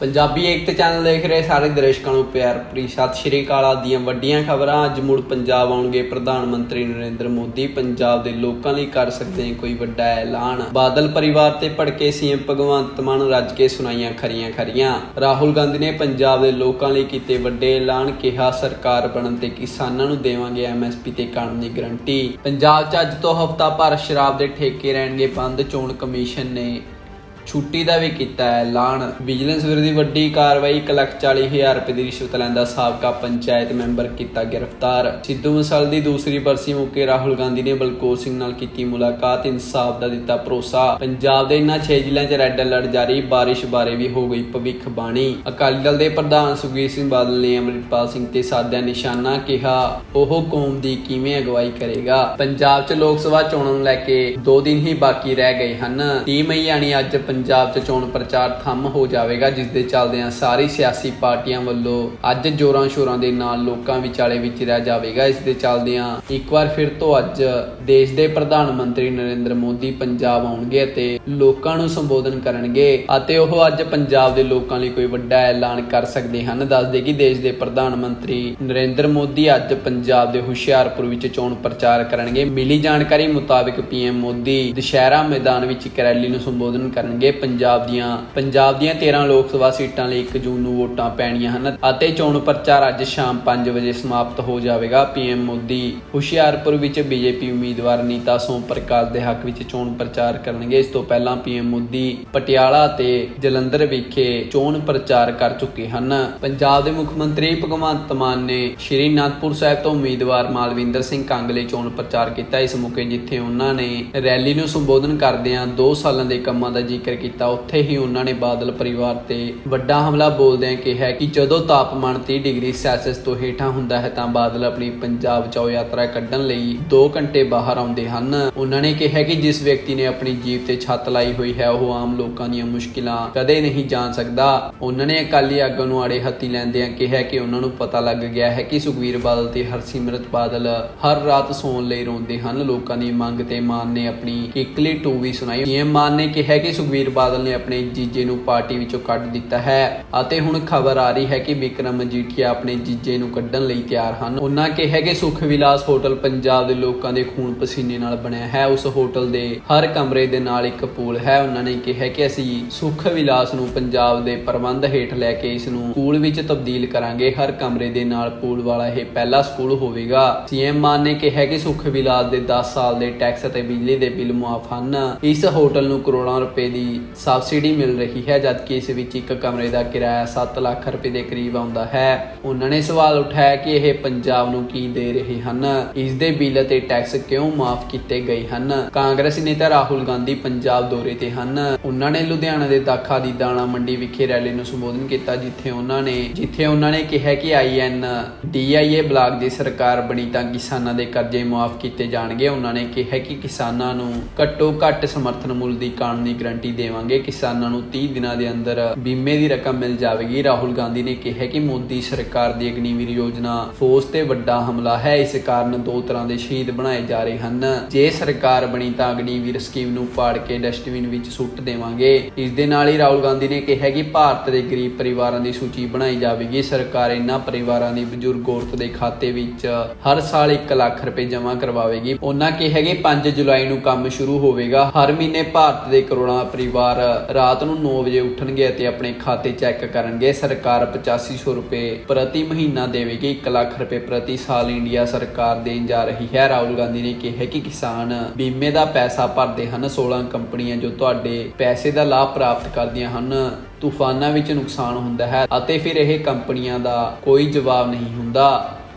ਪੰਜਾਬੀ ਏਕਤਾ channel ਦੇਖ ਰਹੇ ਸਾਰੇ ਦਰਸ਼ਕਾਂ ਨੂੰ ਪਿਆਰ ਭਰੀ ਸਤਿ ਸ਼੍ਰੀ ਅਕਾਲ। ਆਪ ਵੱਡੀਆਂ ਖਬਰਾਂ, ਅੱਜ ਮੁੜ ਪੰਜਾਬ ਆਉਣਗੇ ਪ੍ਰਧਾਨ ਮੰਤਰੀ ਨਰਿੰਦਰ ਮੋਦੀ। ਪੰਜਾਬ ਦੇ ਲੋਕਾਂ ਲਈ ਕਰ ਸਕਦੇ ਨੇ ਕੋਈ ਵੱਡਾ ਐਲਾਨ। ਬਾਦਲ ਪਰਿਵਾਰ ਤੇ ਭੜਕੇ ਸੀਐਮ ਭਗਵੰਤ ਮਾਨ ਰੱਜ ਕੇ ਸੁਣਾਈਆਂ ਖਰੀਆਂ ਖਰੀਆਂ। ਰਾਹੁਲ ਗਾਂਧੀ ਨੇ ਪੰਜਾਬ ਦੇ ਲੋਕਾਂ ਲਈ ਕੀਤੇ ਵੱਡੇ ਐਲਾਨ, ਕਿਹਾ ਸਰਕਾਰ ਬਣਨ ਤੇ ਕਿਸਾਨਾਂ ਨੂੰ ਦੇਵਾਂਗੇ ਐਮਐਸਪੀ ਤੇ ਕਾਨੂੰਨੀ ਗਰੰਟੀ। ਪੰਜਾਬ 'ਚ ਅੱਜ ਤੋਂ ਹਫ਼ਤਾ ਭਰ ਸ਼ਰਾਬ ਦੇ ਠੇਕੇ ਰਹਿਣਗੇ ਬੰਦ, ਚੋਣ ਕਮਿਸ਼ਨ ਨੇ ਛੁੱਟੀ ਦਾ ਵੀ ਕੀਤਾ ਹੈ ਐਲਾਨ। ਵਿਜੀਲੈਂਸ ਵਿਰੋਧੀ ਵੱਡੀ ਕਾਰਵਾਈ 1,40,000 ਰੁਪਏ ਦੀ ਰਿਸ਼ਵਤ ਲੈਂਦਾ ਸਾਬਕਾ ਪੰਚਾਇਤ ਮੈਂਬਰ ਕੀਤਾ ਗ੍ਰਿਫਤਾਰ। ਸਿੱਧੂ ਮੂਸੇਵਾਲੇ ਦੀ ਦੂਸਰੀ ਬਰਸੀ ਮੌਕੇ ਰਾਹੁਲ ਗਾਂਧੀ ਨੇ ਬਲਕੌਰ ਸਿੰਘ ਨਾਲ ਕੀਤੀ ਮੁਲਾਕਾਤ ਇਨਸਾਫ ਦਾ ਦਿੱਤਾ ਭਰੋਸਾ। ਪੰਜਾਬ ਦੇ ਇਨ੍ਹਾਂ 6 ਜ਼ਿਲ੍ਹਿਆਂ 'ਚ ਰੈੱਡ ਅਲਰਟ ਜਾਰੀ ਬਾਰਿਸ਼ ਬਾਰੇ ਵੀ ਹੋ ਗਈ ਭਵਿੱਖ ਬਾਣੀ। ਅਕਾਲੀ ਦਲ ਦੇ ਪ੍ਰਧਾਨ ਸੁਖਬੀਰ ਸਿੰਘ ਬਾਦਲ ਨੇ ਅੰਮ੍ਰਿਤਪਾਲ ਸਿੰਘ ਤੇ ਸਾਧਿਆ ਨਿਸ਼ਾਨਾ ਕਿਹਾ ਉਹ ਕੌਮ ਦੀ ਕਿਵੇਂ ਅਗਵਾਈ ਕਰੇਗਾ? ਪੰਜਾਬ 'ਚ ਲੋਕ ਸਭਾ ਚੋਣਾਂ ਨੂੰ ਲੈ ਕੇ 2 ਦਿਨ ਹੀ ਬਾਕੀ ਰਹਿ ਗਏ ਹਨ। 30 ਮਈ ਯਾਨੀ ਅੱਜ ਪੰਜਾਬ 'ਚ ਚੋਣ ਪ੍ਰਚਾਰ ਥੰਮ ਹੋ ਜਾਵੇਗਾ ਜਿਸ ਦੇ ਚੱਲਦਿਆਂ ਸਾਰੀ ਸਿਆਸੀ ਪਾਰਟੀਆਂ ਵੱਲੋਂ ਅੱਜ ਜੋਰਾਂ ਸ਼ੋਰਾਂ ਦੇ ਨਾਲ ਲੋਕਾਂ ਵਿਚਾਲੇ ਵਿਚਰਿਆ ਜਾਵੇਗਾ। ਇਸ ਦੇ ਚੱਲਦਿਆਂ ਇੱਕ ਵਾਰ ਫਿਰ ਤੋਂ ਅੱਜ ਦੇਸ਼ ਦੇ ਪ੍ਰਧਾਨ ਮੰਤਰੀ ਨਰਿੰਦਰ ਮੋਦੀ ਪੰਜਾਬ ਆਉਣਗੇ ਅਤੇ ਲੋਕਾਂ ਨੂੰ ਸੰਬੋਧਨ ਕਰਨਗੇ ਅਤੇ ਉਹ ਅੱਜ ਪੰਜਾਬ ਦੇ ਲੋਕਾਂ ਲਈ ਕੋਈ ਵੱਡਾ ਐਲਾਨ ਕਰ ਸਕਦੇ ਹਨ। ਦੱਸਦੇ ਕਿ ਦੇਸ਼ ਦੇ ਪ੍ਰਧਾਨ ਮੰਤਰੀ ਨਰਿੰਦਰ ਮੋਦੀ ਅੱਜ ਪੰਜਾਬ ਦੇ ਹੁਸ਼ਿਆਰਪੁਰ ਵਿੱਚ ਚੋਣ ਪ੍ਰਚਾਰ ਕਰਨਗੇ। ਮਿਲੀ ਜਾਣਕਾਰੀ ਮੁਤਾਬਕ ਪੀਐਮ ਮੋਦੀ ਦੁਸ਼ਹਿਰਾ ਮੈਦਾਨ ਵਿੱਚ ਇੱਕ ਰੈਲੀ ਨੂੰ ਸੰਬੋਧਨ ਕਰਨਗੇ। ਪੰਜਾਬ ਦੀਆਂ ਪੰਜਾਬ ਦੀਆਂ 13 ਲੋਕ ਸਭਾ ਸੀਟਾਂ ਲਈ 1 ਜੂਨ ਨੂੰ ਵੋਟਾਂ ਪੈਣੀਆਂ ਹਨ ਅਤੇ ਚੋਣ ਪ੍ਰਚਾਰ ਅੱਜ ਸ਼ਾਮ 5 ਵਜੇ ਸਮਾਪਤ ਹੋ ਜਾਵੇਗਾ। ਪੀਐਮ ਮੋਦੀ ਹੁਸ਼ਿਆਰਪੁਰ ਵਿੱਚ ਬੀਜੇਪੀ ਉਮੀਦਵਾਰ ਨੀਤਾ ਸੋਮ ਪ੍ਰਕਾਸ਼ ਦੇ ਹੱਕ ਵਿੱਚ ਚੋਣ ਪ੍ਰਚਾਰ ਕਰਨਗੇ। ਇਸ ਤੋਂ ਪਹਿਲਾਂ ਪੀਐਮ ਮੋਦੀ ਪਟਿਆਲਾ ਤੇ ਜਲੰਧਰ ਵਿਖੇ ਚੋਣ ਪ੍ਰਚਾਰ ਕਰ ਚੁੱਕੇ ਹਨ। ਪੰਜਾਬ ਦੇ ਮੁੱਖ ਮੰਤਰੀ ਭਗਵੰਤ ਮਾਨ ਨੇ ਸ਼੍ਰੀ ਅਨੰਦਪੁਰ ਸਾਹਿਬ ਤੋਂ ਉਮੀਦਵਾਰ ਮਾਲਵਿੰਦਰ ਸਿੰਘ ਕੰਗ ਲਈ ਚੋਣ ਪ੍ਰਚਾਰ ਕੀਤਾ। ਇਸ ਮੌਕੇ ਜਿੱਥੇ ਉਹਨਾਂ ਨੇ ਰੈਲੀ ਨੂੰ ਸੰਬੋਧਨ ਕਰਦਿਆਂ 2 ਸਾਲਾਂ ਦੇ ਕੰਮਾਂ ਦਾ ਜ਼ਿਕਰ ਕੀਤਾ, ਉੱਥੇ ਹੀ ਉਹਨਾਂ ਨੇ ਬਾਦਲ ਪਰਿਵਾਰ ਤੇ ਵੱਡਾ ਹਮਲਾ ਬੋਲਦਿਆਂ ਕਿਹਾ ਕਿ ਜਦੋਂ ਤਾਪਮਾਨ 30 ਡਿਗਰੀ ਸੈਲਸੀਅਸ ਤੋਂ ਹੇਠਾਂ ਹੁੰਦਾ ਹੈ ਤਾਂ ਬਾਦਲ ਆਪਣੀ ਪੰਜਾਬ ਚੋਂ ਯਾਤਰਾ ਕੱਢਣ ਲਈ 2 ਘੰਟੇ ਬਾਹਰ ਆਉਂਦੇ ਹਨ। ਉਹਨਾਂ ਨੇ ਕਿਹਾ ਕਿ ਜਿਸ ਵਿਅਕਤੀ ਨੇ ਆਪਣੀ ਜੀਵ ਤੇ ਛੱਤ ਲਾਈ ਹੋਈ ਹੈ, ਉਹ ਆਮ ਲੋਕਾਂ ਦੀਆਂ ਮੁਸ਼ਕਿਲਾਂ ਕਦੇ ਨਹੀਂ ਜਾਣ ਸਕਦਾ। ਉਹਨਾਂ ਨੇ ਅਕਾਲੀ ਆਗੂ ਨੂੰ ਆੜੇ ਹੱਥੀ ਲੈਂਦਿਆਂ ਕਿਹਾ ਕਿ ਉਹਨਾਂ ਨੂੰ ਪਤਾ ਲੱਗ ਗਿਆ ਹੈ ਕਿ ਸੁਖਵੀਰ ਬਾਦਲ ਤੇ ਹਰਸਿਮਰਤ ਬਾਦਲ ਹਰ ਰਾਤ ਸੌਣ ਲਈ ਰੋਂਦੇ ਹਨ। ਲੋਕਾਂ ਦੀ ਮੰਗ ਤੇ ਮਾਨ ਨੇ ਆਪਣੀ ਕਿਕਲੀ ਟੂ ਵੀ ਸੁਣਾਈ। ਪੀਐਮ ਮਾਨ ਨੇ ਕਿਹਾ ਕਿ ਸੁਖਵੀਰ ਬਾਦਲ ਨੇ ਆਪਣੇ ਜੀਜੇ ਨੂੰ ਪਾਰਟੀ ਵਿੱਚੋਂ ਕੱਢ ਦਿੱਤਾ ਹੈ ਅਤੇ ਹੁਣ ਖਬਰ ਆ ਰਹੀ ਹੈ ਕਿ ਵਿਕਰਮ ਮਜੀਠੀਆ ਆਪਣੇ ਜੀਜੇ ਨੂੰ ਕੱਢਣ ਲਈ ਤਿਆਰ ਹਨ। ਉਹਨਾਂ ਕਿਹਾ ਕਿ ਸੁਖ ਵਿਲਾਸ ਹੋਟਲ ਪੰਜਾਬ ਦੇ ਲੋਕਾਂ ਦੇ ਖੂਨ ਪਸੀਨੇ ਨਾਲ ਬਣਿਆ ਹੈ। ਉਸ ਹੋਟਲ ਦੇ ਹਰ ਕਮਰੇ ਦੇ ਨਾਲ ਇੱਕ ਪੂਲ ਹੈ। ਉਹਨਾਂ ਨੇ ਕਿਹਾ ਕਿ ਅਸੀਂ ਸੁਖ ਵਿਲਾਸ ਨੂੰ ਪੰਜਾਬ ਦੇ ਪ੍ਰਬੰਧ ਹੇਠ ਲੈ ਕੇ ਇਸ ਨੂੰ ਸਕੂਲ ਵਿੱਚ ਤਬਦੀਲ ਕਰਾਂਗੇ। ਹਰ ਕਮਰੇ ਦੇ ਨਾਲ ਪੂਲ ਵਾਲਾ ਇਹ ਪਹਿਲਾ ਸਕੂਲ ਹੋਵੇਗਾ। ਸੀਐਮ ਮਾਨ ਨੇ ਕਿਹਾ ਕਿ ਸੁਖ ਵਿਲਾਸ ਦੇ 10 ਸਾਲ ਦੇ ਟੈਕਸ ਅਤੇ ਬਿਜਲੀ ਦੇ ਬਿੱਲ ਮੁਆਫ ਹਨ। ਇਸ ਹੋਟਲ ਨੂੰ ਕਰੋੜਾਂ ਰੁਪਏ ਦੀ ਸਬਸਿਡੀ ਮਿਲ ਰਹੀ ਹੈ, ਜਦਕਿ ਇਸ ਵਿੱਚ ਇੱਕ ਕਮਰੇ ਦਾ ਕਿਰਾਇਆ 7 ਲੱਖ ਰੁਪਏ ਦੇ ਕਰੀਬ ਆਉਂਦਾ ਹੈ। ਉਹਨਾਂ ਨੇ ਸਵਾਲ ਉਠਾਇਆ ਕਿ ਇਹ ਪੰਜਾਬ ਨੂੰ ਕੀ ਦੇ ਰਹੇ ਹਨ? ਇਸ ਦੇ ਬਿੱਲ ਅਤੇ ਟੈਕਸ ਕਿਉਂ ਮਾਫ ਕੀਤੇ ਗਏ ਹਨ? ਕਾਂਗਰਸੀ ਨੇਤਾ ਰਾਹੁਲ ਗਾਂਧੀ ਪੰਜਾਬ ਦੌਰੇ ਤੇ ਹਨ। ਉਹਨਾਂ ਨੇ ਲੁਧਿਆਣਾ ਦੇ ਦਾਖਾ ਦੀ ਦਾਣਾ ਮੰਡੀ ਵਿਖੇ ਰੈਲੀ ਨੂੰ ਸੰਬੋਧਨ ਕੀਤਾ, ਜਿੱਥੇ ਉਹਨਾਂ ਨੇ ਜਿੱਥੇ ਉਹਨਾਂ ਨੇ ਕਿਹਾ ਕਿ ਆਈਐਨ ਡੀਆਈਏ ਬਲਾਕ ਦੀ ਸਰਕਾਰ ਬਣੀ ਤਾਂ ਕਿਸਾਨਾਂ ਦੇ ਕਰਜ਼ੇ ਮਾਫ ਕੀਤੇ ਜਾਣਗੇ। ਉਹਨਾਂ ਨੇ ਕਿਹਾ ਕਿ ਕਿਸਾਨਾਂ ਨੂੰ ਘੱਟੋ ਘੱਟ ਸਮਰਥਨ ਮੁੱਲ ਦੀ ਕਾਨੂੰਨੀ ਗਰੰਟੀ ਦੇਵਾਂਗੇ। ਕਿਸਾਨਾਂ ਨੂੰ 30 ਦਿਨਾਂ ਦੇ ਅੰਦਰ ਬੀਮੇ ਦੀ ਰਕਮ ਮਿਲ ਜਾਵੇਗੀ। ਰਾਹੁਲ ਗਾਂਧੀ ਨੇ ਕਿਹਾ ਕਿ ਮੋਦੀ ਸਰਕਾਰ ਦੀ ਅਗਨੀਵੀਰ ਯੋਜਨਾ ਫੌਜ ਤੇ ਵੱਡਾ ਹਮਲਾ ਹੈ। ਇਸ ਕਾਰਨ ਦੋ ਤਰ੍ਹਾਂ ਦੇ ਸ਼ਹੀਦ ਬਣਾਏ ਜਾ ਰਹੇ ਹਨ। ਜੇ ਸਰਕਾਰ ਬਣੀ ਤਾਂ ਅਗਨੀਵੀਰ ਸਕੀਮ ਨੂੰ ਪਾੜ ਕੇ ਡਸਟਬਿਨ ਵਿੱਚ ਸੁੱਟ ਦੇਵਾਂਗੇ। ਇਸ ਦੇ ਨਾਲ ਹੀ ਰਾਹੁਲ ਗਾਂਧੀ ਨੇ ਕਿਹਾ ਕਿ ਭਾਰਤ ਦੇ ਗਰੀਬ ਪਰਿਵਾਰਾਂ ਦੀ ਸੂਚੀ ਬਣਾਈ ਜਾਵੇਗੀ। ਸਰਕਾਰ ਇਹਨਾਂ ਪਰਿਵਾਰਾਂ ਦੀ ਬਜ਼ੁਰਗ ਔਰਤ ਦੇ ਖਾਤੇ ਵਿੱਚ ਹਰ ਸਾਲ 1 ਲੱਖ ਰੁਪਏ ਜਮ੍ਹਾਂ ਕਰਵਾਵੇਗੀ। ਉਹਨਾਂ ਕਿਹਾ ਕਿ 5 ਜੁਲਾਈ ਨੂੰ ਕੰਮ ਸ਼ੁਰੂ ਹੋਵੇਗਾ। ਹਰ ਮਹੀਨੇ ਭਾਰਤ ਦੇ ਕਰੋੜਾਂ ਪਰਿਵਾਰ ਰਾਤ ਨੂੰ 9 ਵਜੇ ਉੱਠਣਗੇ ਅਤੇ ਆਪਣੇ ਖਾਤੇ ਚੈੱਕ ਕਰਨਗੇ। ਸਰਕਾਰ 8500 ਰੁਪਏ ਪ੍ਰਤੀ ਮਹੀਨਾ ਦੇਵੇਗੀ। 1 ਲੱਖ ਰੁਪਏ ਪ੍ਰਤੀ ਸਾਲ ਇੰਡੀਆ ਸਰਕਾਰ ਦੇਣ ਜਾ ਰਹੀ ਹੈ। ਰਾਹੁਲ ਗਾਂਧੀ ਨੇ ਕਿਹਾ ਕਿ ਕਿਸਾਨ ਬੀਮੇ ਦਾ ਪੈਸਾ ਭਰਦੇ ਹਨ। 16 ਕੰਪਨੀਆਂ ਜੋ ਤੁਹਾਡੇ ਪੈਸੇ ਦਾ ਲਾਭ ਪ੍ਰਾਪਤ ਕਰਦੀਆਂ ਹਨ, ਤੂਫਾਨਾਂ ਵਿੱਚ ਨੁਕਸਾਨ ਹੁੰਦਾ ਹੈ ਅਤੇ ਫਿਰ ਇਹ ਕੰਪਨੀਆਂ ਦਾ ਕੋਈ ਜਵਾਬ ਨਹੀਂ ਹੁੰਦਾ।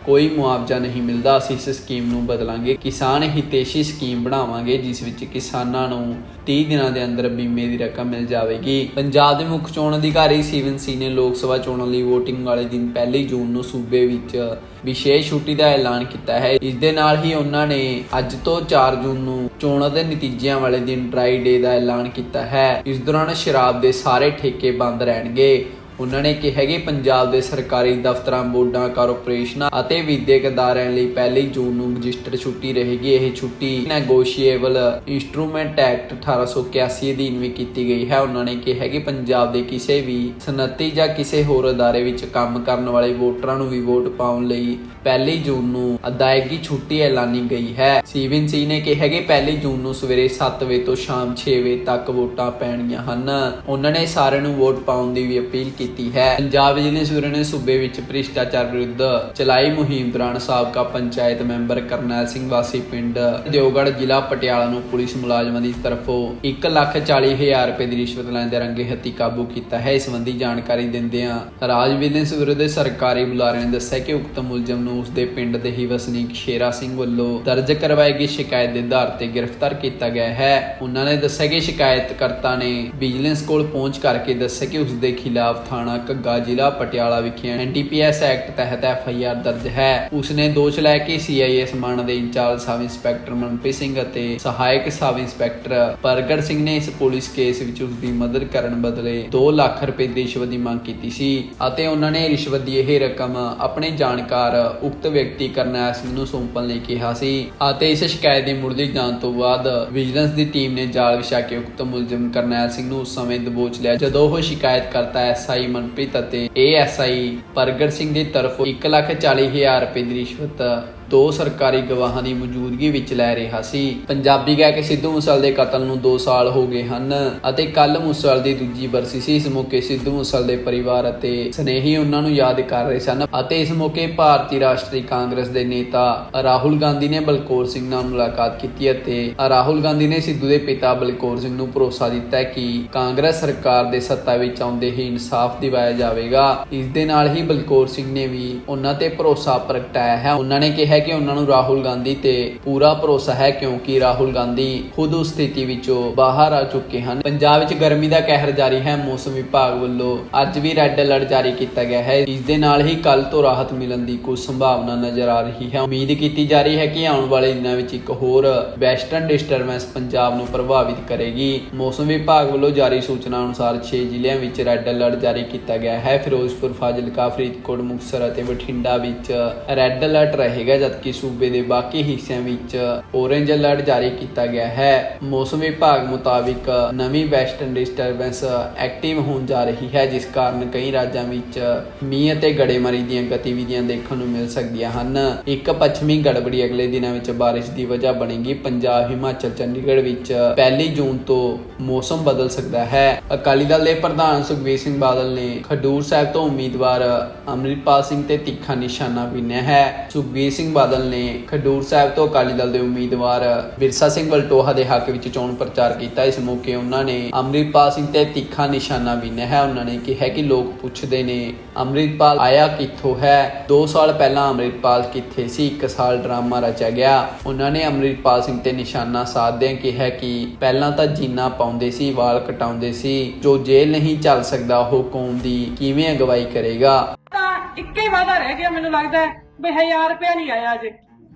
ਕੋਈ ਮੁਆਵਜ਼ਾ ਨਹੀਂ ਮਿਲਦਾ। ਅਸੀਂ ਇਸ ਸਕੀਮ ਨੂੰ ਬਦਲਾਂਗੇ। ਕਿਸਾਨ ਹਿਤੇਸ਼ੀ ਸਕੀਮ ਬਣਾਵਾਂਗੇ, ਜਿਸ ਵਿੱਚ ਕਿਸਾਨਾਂ ਨੂੰ 30 ਦਿਨਾਂ ਦੇ ਅੰਦਰ ਬੀਮੇ ਦੀ ਰਕਮ ਮਿਲ ਜਾਵੇਗੀ। ਪੰਜਾਬ ਦੇ ਮੁੱਖ ਚੋਣ ਅਧਿਕਾਰੀ ਸੀਵਨ ਸੀ ਨੇ ਲੋਕ ਸਭਾ ਚੋਣਾਂ ਲਈ VOTING ਵਾਲੇ ਦਿਨ 1 ਜੂਨ ਨੂੰ ਸੂਬੇ ਵਿੱਚ ਵਿਸ਼ੇਸ਼ ਛੁੱਟੀ ਦਾ ਐਲਾਨ ਕੀਤਾ ਹੈ। ਇਸ ਦੇ ਨਾਲ ਹੀ ਉਹਨਾਂ ਨੇ ਅੱਜ ਤੋਂ 4 ਜੂਨ ਨੂੰ ਚੋਣਾਂ ਦੇ ਨਤੀਜਿਆਂ ਵਾਲੇ ਦਿਨ ਡਰਾਈ ਡੇ ਦਾ ਐਲਾਨ ਕੀਤਾ ਹੈ। ਇਸ ਦੌਰਾਨ ਸ਼ਰਾਬ ਦੇ ਸਾਰੇ ਠੇਕੇ ਬੰਦ ਰਹਿਣਗੇ। ਉਹਨਾਂ ਨੇ ਕਿਹਾ ਕਿ ਪੰਜਾਬ ਦੇ ਸਰਕਾਰੀ ਦਫ਼ਤਰਾਂ, ਬੋਰਡਾਂ, ਕਾਰਪੋਰੇਸ਼ਨਾਂ ਅਤੇ ਵਿਦਿਅਕ ਅਦਾਰਿਆਂ ਲਈ ਪਹਿਲੀ ਜੂਨ ਨੂੰ ਰਜਿਸਟਰਡ ਛੁੱਟੀ ਰਹੇਗੀ। ਇਹ ਛੁੱਟੀ ਨੈਗੋਸ਼ੀਏਬਲ ਇਨਸਟਰੂਮੈਂਟ ਐਕਟ 1881 ਅਧੀਨ ਵੀ ਕੀਤੀ ਗਈ ਹੈ। ਉਹਨਾਂ ਨੇ ਕਿਹਾ ਕਿ ਪੰਜਾਬ ਦੇ ਕਿਸੇ ਵੀ ਸਨਅਤੀ ਜਾਂ ਕਿਸੇ ਹੋਰ ਅਦਾਰੇ ਵਿੱਚ ਕੰਮ ਕਰਨ ਵਾਲੇ ਵੋਟਰਾਂ ਨੂੰ ਵੀ ਵੋਟ ਪਾਉਣ ਲਈ ਪਹਿਲੀ ਜੂਨ ਨੂੰ ਅਦਾਇਗੀ ਛੁੱਟੀ ਐਲਾਨੀ ਗਈ ਹੈ। ਸੀਵਨ ਸੀ ਨੇ ਕਿਹਾ ਕਿ ਪਹਿਲੀ ਜੂਨ ਨੂੰ ਸਵੇਰੇ 7 ਵਜੇ ਤੋਂ ਸ਼ਾਮ 6 ਵਜੇ ਤੱਕ ਵੋਟਾਂ ਪੈਣੀਆਂ ਹਨ। ਉਹਨਾਂ ਨੇ ਸਾਰਿਆਂ ਨੂੰ ਵੋਟ ਪਾਉਣ ਦੀ ਵੀ ਅਪੀਲ ਕੀਤੀ ਕੀਤੀ ਹੈ। ਪੰਜਾਬ ਵਿਜੀਲੈਂਸ ਨੇ ਸੂਬੇ ਵਿੱਚ ਭ੍ਰਿਸ਼ਟਾਚਾਰ ਵਿਰੁੱਧ ਚਲਾਈ ਮੁਹਿੰਮ ਦੌਰਾਨ ਸਾਬਕਾ ਪੰਚਾਇਤ ਮੈਂਬਰ ਕਰਨੈਲ ਸਿੰਘ ਵਾਸੀ ਪਿੰਡ ਦਿਓਗੜ ਜ਼ਿਲ੍ਹਾ ਪਟਿਆਲਾ ਨੂੰ ਪੁਲਿਸ ਮੁਲਾਜ਼ਮਾਂ ਦੀ ਤਰਫੋਂ 140000 ਰੁਪਏ ਦੀ ਰਿਸ਼ਵਤ ਲੈਂਦੇ ਰੰਗੇ ਹੱਥੀ ਕਾਬੂ ਕੀਤਾ ਹੈ। ਇਸ ਸੰਬੰਧੀ ਜਾਣਕਾਰੀ ਦਿੰਦਿਆਂ ਰਾਜ ਵਿਜੀਲੈਂਸ ਬਿਊਰੋ ਦੇ ਸਰਕਾਰੀ ਬੁਲਾਰੇ ਨੇ ਦੱਸਿਆ ਕਿ ਉਕਤ ਮੁਲਜ਼ਮ ਨੂੰ ਉਸਦੇ ਪਿੰਡ ਦੇ ਹੀ ਵਸਨੀਕ ਸ਼ੇਰਾ ਸਿੰਘ ਵੱਲੋਂ ਦਰਜ ਕਰਵਾਈ ਗਈ ਸ਼ਿਕਾਇਤ ਦੇ ਆਧਾਰ ਤੇ ਗ੍ਰਿਫਤਾਰ ਕੀਤਾ ਗਿਆ ਹੈ। ਉਹਨਾਂ ਨੇ ਦੱਸਿਆ ਕਿ ਸ਼ਿਕਾਇਤਕਰਤਾ ਨੇ ਵਿਜੀਲੈਂਸ ਕੋਲ ਪਹੁੰਚ ਕਰਕੇ ਦੱਸਿਆ ਕਿ ਉਸਦੇ ਖਿਲਾਫ ਥਾਣਾ ਘੱਗਾ ਜ਼ਿਲ੍ਹਾ ਪਟਿਆਲਾ ਵਿਖੇ ਐਨਡੀਪੀਐਸ ਐਕਟ ਤਹਿਤ ਐਫਆਈਆਰ ਦਰਜ ਹੈ। ਉਸਨੇ ਦੋਸ਼ ਲਾਇਆ ਕਿ ਸੀਆਈਐਸ ਮਾਨ ਦੇ incharge sub inspector Manpreet Singh ਅਤੇ ਸਹਾਇਕ ਸਬ ਇੰਸਪੈਕਟਰ ਪ੍ਰਗਟ ਸਿੰਘ ਨੇ ਇਸ ਪੁਲਿਸ ਕੇਸ ਵਿੱਚ ਉਸ ਦੀ ਮਦਦ ਕਰਨ ਬਦਲੇ 2 ਲੱਖ ਰੁਪਏ ਦੀ ਰਿਸ਼ਵਤ ਦੀ ਮੰਗ ਕੀਤੀ ਸੀ ਅਤੇ ਉਹਨਾਂ ਨੇ ਰਿਸ਼ਵਤ ਦੀ ਇਹ ਰਕਮ ਆਪਣੇ ਜਾਣਕਾਰ ਉਕਤ ਵਿਅਕਤੀ ਕਰਨੈਲ ਸਿੰਘ ਨੂੰ ਸੌਂਪਣ ਲਈ ਕਿਹਾ ਸੀ ਅਤੇ ਇਸ ਸ਼ਿਕਾਇਤ ਦੀ ਮੁੱਢਲੀ ਜਾਂਚ ਤੋਂ ਬਾਅਦ ਵਿਜੀਲੈਂਸ ਦੀ ਟੀਮ ਨੇ ਜਾਲ ਵਿਛਾ ਕੇ ਉਕਤ ਮੁਲਜ਼ਮ ਕਰਨੈਲ ਸਿੰਘ ਨੂੰ ਉਸ ਸਮੇਂ ਦਬੋਚ ਲਿਆ ਜਦੋਂ ਉਹ ਸ਼ਿਕਾਇਤ ਕਰਤਾ ਐਸਆਈ ਮਨਪ੍ਰੀਤ ਅਤੇ ਏਐਸਆਈ ਪ੍ਰਗਟ ਸਿੰਘ ਦੀ ਤਰਫੋਂ 140000 ਰੁਪਏ ਦੀ ਰਿਸ਼ਵਤ ਦੋ ਸਰਕਾਰੀ ਗਵਾਹਾਂ ਦੀ ਮੌਜੂਦਗੀ ਵਿੱਚ ਲੈ ਰਿਹਾ ਸੀ। ਪੰਜਾਬੀ ਕਹਿ ਕੇ ਸਿੱਧੂ ਮੂਸੇਵਾਲੇ ਦੇ ਕਤਲ ਨੂੰ 2 ਸਾਲ ਹੋ ਗਏ ਹਨ ਅਤੇ ਕੱਲ ਮੂਸੇਵਾਲੇ ਦੀ ਦੂਜੀ ਬਰਸੀ ਸੀ। ਇਸ ਮੌਕੇ ਸਿੱਧੂ ਮੂਸੇਵਾਲੇ ਦੇ ਪਰਿਵਾਰ ਅਤੇ ਸਨੇਹੀ ਉਹਨਾਂ ਨੂੰ ਯਾਦ ਕਰ ਰਹੇ ਸਨ ਅਤੇ ਇਸ ਮੌਕੇ ਭਾਰਤੀ ਰਾਸ਼ਟਰੀ ਕਾਂਗਰਸ ਦੇ ਨੇਤਾ ਰਾਹੁਲ ਗਾਂਧੀ ਨੇ ਬਲਕੌਰ ਸਿੰਘ ਨਾਲ ਮੁਲਾਕਾਤ ਕੀਤੀ ਅਤੇ ਰਾਹੁਲ ਗਾਂਧੀ ਨੇ ਸਿੱਧੂ ਦੇ ਪਿਤਾ ਬਲਕੌਰ ਸਿੰਘ ਨੂੰ ਭਰੋਸਾ ਦਿੱਤਾ ਕਿ ਕਾਂਗਰਸ ਸਰਕਾਰ ਦੇ ਸੱਤਾ ਵਿੱਚ ਆਉਂਦੇ ਹੀ ਇਨਸਾਫ ਦਿਵਾਇਆ ਜਾਵੇਗਾ। ਇਸ ਦੇ ਨਾਲ ਹੀ ਬਲਕੌਰ ਸਿੰਘ ਨੇ ਵੀ ਉਹਨਾਂ ਤੇ ਭਰੋਸਾ ਪ੍ਰਗਟਾਇਆ ਹੈ। ਉਹਨਾਂ ਨੇ ਕਿਹਾ ਕਿ ਉਹਨਾਂ ਨੂੰ ਰਾਹੁਲ ਗਾਂਧੀ ਤੇ ਪੂਰਾ ਭਰੋਸਾ ਹੈ, ਕਿਉਂਕਿ ਰਾਹੁਲ ਗਾਂਧੀ ਖੁਦ ਉਸ ਸਥਿਤੀ ਵਿੱਚੋਂ ਬਾਹਰ ਆ ਚੁੱਕੇ ਹਨ। ਪੰਜਾਬ ਵਿੱਚ ਗਰਮੀ ਦਾ ਕਹਿਰ ਜਾਰੀ ਹੈ। ਮੌਸਮ ਵਿਭਾਗ ਵੱਲੋਂ ਅੱਜ ਵੀ ਰੈੱਡ ਅਲਰਟ ਜਾਰੀ ਕੀਤਾ ਗਿਆ ਹੈ। ਇਸ ਦੇ ਨਾਲ ਹੀ ਕੱਲ ਤੋਂ ਰਾਹਤ ਮਿਲਣ ਦੀ ਕੁਝ ਸੰਭਾਵਨਾ ਨਜ਼ਰ ਆ ਰਹੀ ਹੈ। ਉਮੀਦ ਕੀਤੀ ਜਾ ਰਹੀ ਹੈ ਕਿ ਆਉਣ ਵਾਲੇ ਦਿਨਾਂ ਵਿੱਚ ਇੱਕ ਹੋਰ ਵੈਸਟਰਨ ਡਿਸਟਰਬੈਂਸ ਪੰਜਾਬ ਨੂੰ ਪ੍ਰਭਾਵਿਤ ਕਰੇਗੀ। ਮੌਸਮ ਵਿਭਾਗ ਵੱਲੋਂ ਜਾਰੀ ਸੂਚਨਾ ਅਨੁਸਾਰ 6 ਜ਼ਿਲ੍ਹਿਆਂ ਵਿੱਚ ਰੈੱਡ ਅਲਰਟ ਜਾਰੀ ਕੀਤਾ ਗਿਆ ਹੈ। ਫਿਰੋਜ਼ਪੁਰ, ਫਾਜ਼ਿਲਕਾ, ਫਰੀਦਕੋਟ, ਮੁਕਤਸਰ ਅਤੇ ਬਠਿੰਡਾ ਵਿੱਚ ਰੈੱਡ ਅਲਰਟ ਰਹੇਗਾ। ਜਦਕਿ ਸੂਬੇ ਦੇ ਬਾਕੀ ਹਿੱਸਿਆਂ ਵਿੱਚ ਔਰੇਂਜ ਅਲਰਟ ਜਾਰੀ ਕੀਤਾ ਗਿਆ ਹੈ। ਮੌਸਮ ਵਿਭਾਗ ਮੁਤਾਬਿਕ ਨਵੀਂ ਵੈਸਟਰਨ ਡਿਸਟਰਬੈਂਸ ਐਕਟਿਵ ਹੋਣ ਜਾ ਰਹੀ ਹੈ, ਜਿਸ ਕਾਰਨ ਕਈ ਰਾਜਾਂ ਵਿੱਚ ਮੀਂਹ ਅਤੇ ਗੜੇਮਾਰੀ ਦੀਆਂ ਗਤੀਵਿਧੀਆਂ ਦੇਖਣ ਨੂੰ ਮਿਲ ਸਕਦੀਆਂ ਹਨ। ਇੱਕ ਪੱਛਮੀ ਗੜਬੜੀ ਅਗਲੇ ਦਿਨਾਂ ਵਿੱਚ ਬਾਰਿਸ਼ ਦੀ ਵਜ੍ਹਾ ਬਣੇਗੀ। ਪੰਜਾਬ, ਹਿਮਾਚਲ, ਚੰਡੀਗੜ੍ਹ ਵਿੱਚ ਪਹਿਲੀ ਜੂਨ ਤੋਂ ਮੌਸਮ ਬਦਲ ਸਕਦਾ ਹੈ। ਅਕਾਲੀ ਦਲ ਦੇ ਪ੍ਰਧਾਨ ਸੁਖਬੀਰ ਸਿੰਘ ਬਾਦਲ ਨੇ ਖਡੂਰ ਸਾਹਿਬ ਤੋਂ ਉਮੀਦਵਾਰ ਅੰਮ੍ਰਿਤਪਾਲ ਸਿੰਘ ਤੇ ਤਿੱਖਾ ਨਿਸ਼ਾਨਾ ਬਿੰਨਿਆ ਹੈ। ਸੁਖਬੀਰ ਸਿੰਘ ਬਾਦਲ ਨੇ ਖਡੂਰ ਸਾਹਿਬ ਤੋਂ ਅਕਾਲੀ ਦਲ ਦੇ ਉਮੀਦਵਾਰ ਬਿਰਸਾ ਸਿੰਘ ਵਲਟੋਹਾ ਦੇ ਹੱਕ ਵਿੱਚ ਚੋਣ ਪ੍ਰਚਾਰ ਕੀਤਾ। ਇਸ ਮੌਕੇ ਉਹਨਾਂ ਨੇ ਅੰਮ੍ਰਿਤਪਾਲ ਸਿੰਘ ਤੇ ਤਿੱਖਾ ਨਿਸ਼ਾਨਾ ਬਿੰਨਿਆ ਹੈ ਉਹਨਾਂ ਨੇ ਕਿਹਾ ਕਿ ਲੋਕ ਪੁੱਛਦੇ ਨੇ, ਅੰਮ੍ਰਿਤਪਾਲ ਆਇਆ ਕਿੱਥੋਂ ਹੈ? 2 ਸਾਲ ਪਹਿਲਾਂ ਅੰਮ੍ਰਿਤਪਾਲ ਕਿੱਥੇ ਸੀ? 1 ਸਾਲ ਡਰਾਮਾ ਰਚਿਆ ਗਿਆ। ਉਹਨਾਂ ਨੇ ਅੰਮ੍ਰਿਤਪਾਲ ਸਿੰਘ ਤੇ ਨਿਸ਼ਾਨਾ ਸਾਧਦਿਆਂ ਕਿਹਾ ਕਿ ਪਹਿਲਾਂ ਤਾਂ ਜੀਨਾ ਪਾਉਂਦੇ ਸੀ, ਵਾਲ ਕਟਾਉਂਦੇ ਸੀ। ਜੋ ਜੇਲ੍ਹ ਨਹੀਂ ਚੱਲ ਸਕਦਾ, ਉਹ ਕੌਮ ਦੀ ਕਿਵੇਂ ਅਗਵਾਈ ਕਰੇਗਾ? ਤਾਂ ਇੱਕੇ ਹੀ ਰਹਿ ਗਿਆ, ਮੈਨੂੰ ਲੱਗਦਾ ਹੈ। ਵੀ 1000 ਰੁਪਇਆ ਨਹੀਂ ਆਇਆ ਅਜੇ।